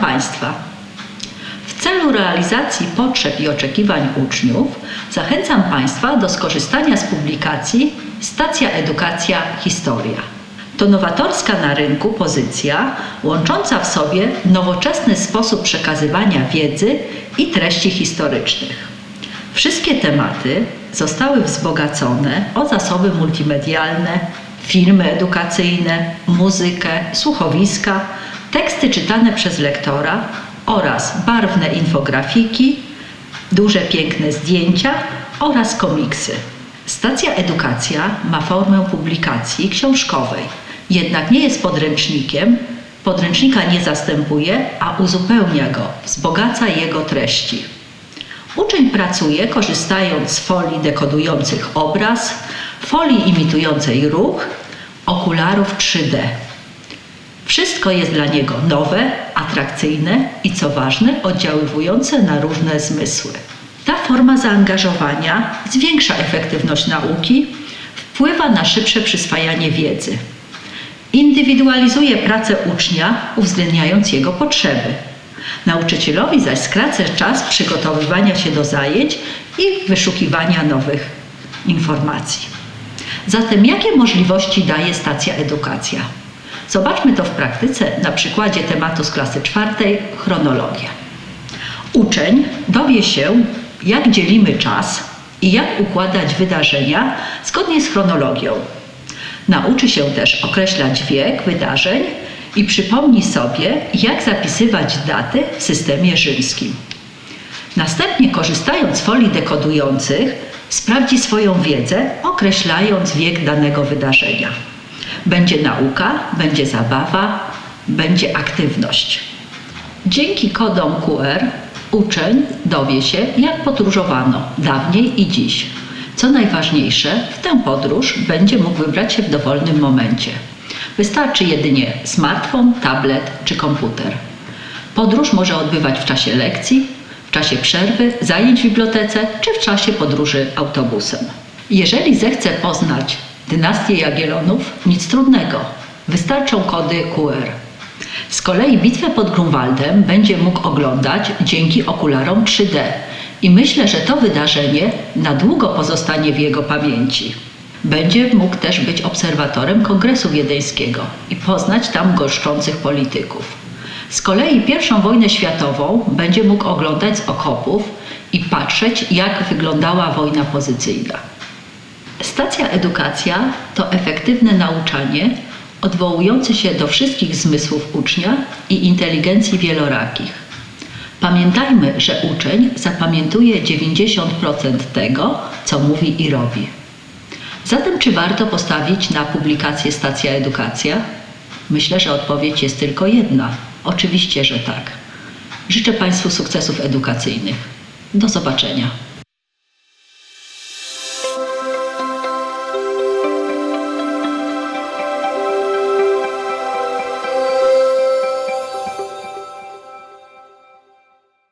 Państwa, w celu realizacji potrzeb i oczekiwań uczniów zachęcam Państwa do skorzystania z publikacji Stacja Edukacja Historia. To nowatorska na rynku pozycja łącząca w sobie nowoczesny sposób przekazywania wiedzy i treści historycznych. Wszystkie tematy zostały wzbogacone o zasoby multimedialne, filmy edukacyjne, muzykę, słuchowiska, teksty czytane przez lektora oraz barwne infografiki, duże piękne zdjęcia oraz komiksy. Stacja Edukacja ma formę publikacji książkowej, jednak nie jest podręcznikiem, podręcznika nie zastępuje, a uzupełnia go, wzbogaca jego treści. Uczeń pracuje korzystając z folii dekodujących obraz, folii imitującej ruch, okularów 3D. Wszystko jest dla niego nowe, atrakcyjne i co ważne, oddziaływujące na różne zmysły. Ta forma zaangażowania zwiększa efektywność nauki, wpływa na szybsze przyswajanie wiedzy. Indywidualizuje pracę ucznia, uwzględniając jego potrzeby. Nauczycielowi zaś skraca czas przygotowywania się do zajęć i wyszukiwania nowych informacji. Zatem jakie możliwości daje stacja edukacja? Zobaczmy to w praktyce na przykładzie tematu z klasy czwartej chronologia. Uczeń dowie się, jak dzielimy czas i jak układać wydarzenia zgodnie z chronologią. Nauczy się też określać wiek wydarzeń i przypomni sobie, jak zapisywać daty w systemie rzymskim. Następnie, korzystając z folii dekodujących, sprawdzi swoją wiedzę, określając wiek danego wydarzenia. Będzie nauka, będzie zabawa, będzie aktywność. Dzięki kodom QR uczeń dowie się, jak podróżowano dawniej i dziś. Co najważniejsze, w tę podróż będzie mógł wybrać się w dowolnym momencie. Wystarczy jedynie smartfon, tablet czy komputer. Podróż może odbywać w czasie lekcji, w czasie przerwy, zajęć w bibliotece czy w czasie podróży autobusem. Jeżeli zechce poznać dynastię Jagiellonów, nic trudnego. Wystarczą kody QR. Z kolei bitwę pod Grunwaldem będzie mógł oglądać dzięki okularom 3D i myślę, że to wydarzenie na długo pozostanie w jego pamięci. Będzie mógł też być obserwatorem Kongresu Wiedeńskiego i poznać tam goszczących polityków. Z kolei I wojnę światową będzie mógł oglądać z okopów i patrzeć, jak wyglądała wojna pozycyjna. Stacja edukacja to efektywne nauczanie odwołujące się do wszystkich zmysłów ucznia i inteligencji wielorakich. Pamiętajmy, że uczeń zapamiętuje 90% tego, co mówi i robi. Zatem, czy warto postawić na publikację Stacja Edukacja? Myślę, że odpowiedź jest tylko jedna. Oczywiście, że tak. Życzę Państwu sukcesów edukacyjnych. Do zobaczenia.